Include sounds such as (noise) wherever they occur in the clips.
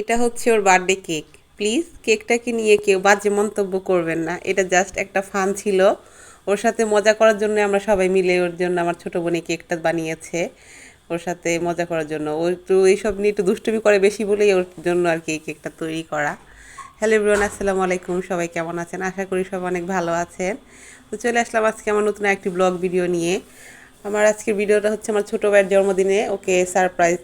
এটা হচ্ছে ওর birthday cake. Please, কেকটাকে নিয়ে কেউ বাজে মন্তব্য করবেন না। এটা জাস্ট একটা ফান ছিল। ওর সাথে মজা করার জন্য আমরা সবাই মিলে ওর জন্য আমার ছোট বোনে কেকটা বানিয়েছে। ওর সাথে মজা করার জন্য। ও একটু এইসব নিয়ে একটু দুষ্টুমি করে বেশি বলেই ওর জন্য আর কি কেকটা তৈরি করা। হ্যালো এভরিওয়ান আসসালামু আলাইকুম। সবাই কেমন আছেন? আশা করি সবাই অনেক ভালো আছেন। তো চলে আসলাম আজকে আমার নতুন একটি ব্লগ ভিডিও নিয়ে। আমার আজকের ভিডিওটা হচ্ছে আমার ছোট ভাইয়ের জন্মদিনে ওকে সারপ্রাইজ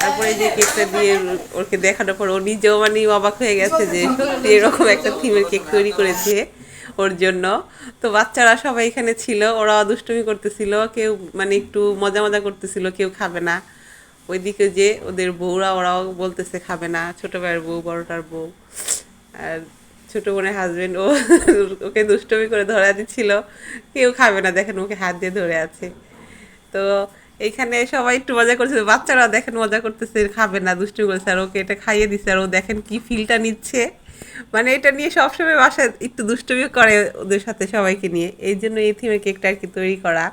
তারপরে যে কেকটা দিয়ে ওকে দেখানোর পর ও নিজেও মানে অবাক হয়ে গেছে যে সত্যি এরকম একটা থিমের কেক তৈরি করেছে ওর জন্য। তো বাচ্চারা সবাই এখানে ছিল ওরা দুষ্টুমি করতেছিল কেউ মানে একটু মজা মজা করতেছিল কেউ খাবে না। ওইদিকে যে ওদের বউরা, ওরাও বলতেছে খাবে না ছোট ভাইয়ের বউ, বড়টার বউ। আর ছোট বোনের হাজবেন্ড ও (laughs) ওকে দুষ্টমি করে ধরা দিচ্ছিল। কেউ খাবে না, দেখেন ওকে হাত দিয়ে ধরে আছে। তো এইখানে সবাই একটু মজা করছে বাচ্চারা দেখেন মজা করতেছে, খাবে না দুষ্টু করছে, আর ওকে এটা খাইয়ে দিচ্ছে আর ও দেখেন কি ফিলটা নিচ্ছে। মানে এটা নিয়ে সবসময় বাসায় একটু দুষ্টুমি করে ওদের সাথে সবাইকে নিয়ে। এই জন্য এই থিমে কেকটা আর কি তৈরি করা।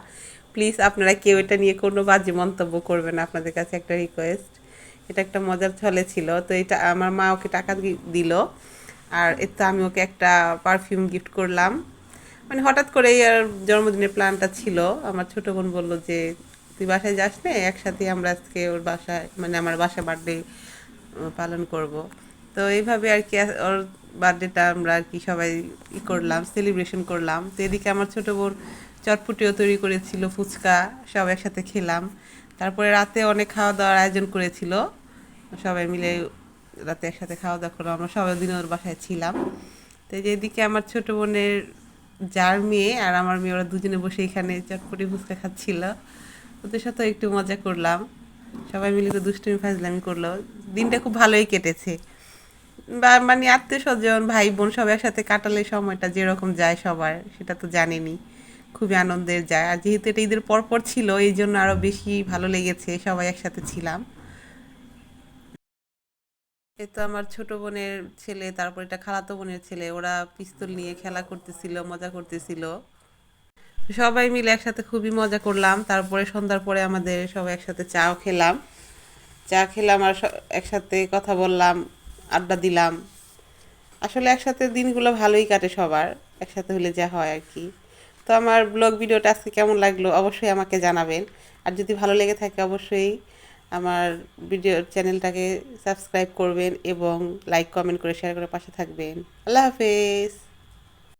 প্লিজ আপনারা কেউ এটা নিয়ে কোনো বাজে মন্তব্য করবেন আপনাদের কাছে একটা রিকোয়েস্ট এটা একটা মজার ছলে ছিল, তো এটা আমার মা ওকে টাকা দিল আর এতে আমি ওকে একটা পারফিউম গিফট করলাম। মানে হঠাৎ করেই আর জন্মদিনের প্ল্যানটা ছিল। আমার ছোট বোন বলল যে, তুই বাসায় যাস না, একসাথে আমরা আজকে ওর বাসায় মানে আমার বাসায় বার্থডে পালন করব। তো এইভাবে আর কি ওর বার্থডেটা আমরা আর কি সবাই ই করলাম সেলিব্রেশন করলাম। তো এদিকে আমার ছোট বোন চটপুটিও তৈরি করেছিল, ফুচকা, সব একসাথে খেলাম। তারপরে রাতে অনেক খাওয়া দাওয়ার আয়োজন করেছিল। সবাই মিলে রাতে একসাথে খাওয়া দাওয়া করলাম, আমরা সবাই দিন ওর বাসায় ছিলাম। তো এই যে এদিকে আমার ছোট বোনের, যার মেয়ে আর আমার মেয়ে, ওরা দুজনে বসে এখানে চটপটি ফুচকা খাচ্ছিল। ওদের সাথেও একটু মজা করলাম। সবাই মিলে তো দুষ্টুমি, ফাজলামি করল। দিনটা খুব ভালোই কেটেছে। বা মানে আত্মীয় স্বজন ভাই বোন সব একসাথে কাটালে সময়টা যেরকম যায় সবার, সেটা তো জানেনি খুবই আনন্দের যায়। আর যেহেতু এটা ঈদের পরপর ছিল, এই জন্য আরও বেশি ভালো লেগেছে, সবাই একসাথে ছিলাম। এ তো আমার ছোট বোনের ছেলে, তারপর এটা খালাতো বোনের ছেলে, ওরা পিস্তল নিয়ে খেলা করতেছিল, মজা করতেছিল। সবাই মিলে একসাথে খুবই মজা করলাম। তারপরে সন্ধ্যার পরে আমাদের সবাই একসাথে চাও খেলাম। চা খেলাম আর একসাথে কথা বললাম। আড্ডা দিলাম। আসলে একসাথে দিনগুলো ভালোই কাটে সবার, একসাথে হলে যা হয় আর কি। তো আমার ব্লগ ভিডিওটা আজকে কেমন লাগল অবশ্যই আমাকে জানাবেন। আর যদি ভালো লেগে থাকে অবশ্যই আমার ভিডিও চ্যানেলটাকে সাবস্ক্রাইব করবেন এবং লাইক, কমেন্ট করে শেয়ার করে পাশে থাকবেন। আল্লাহ হাফেজ।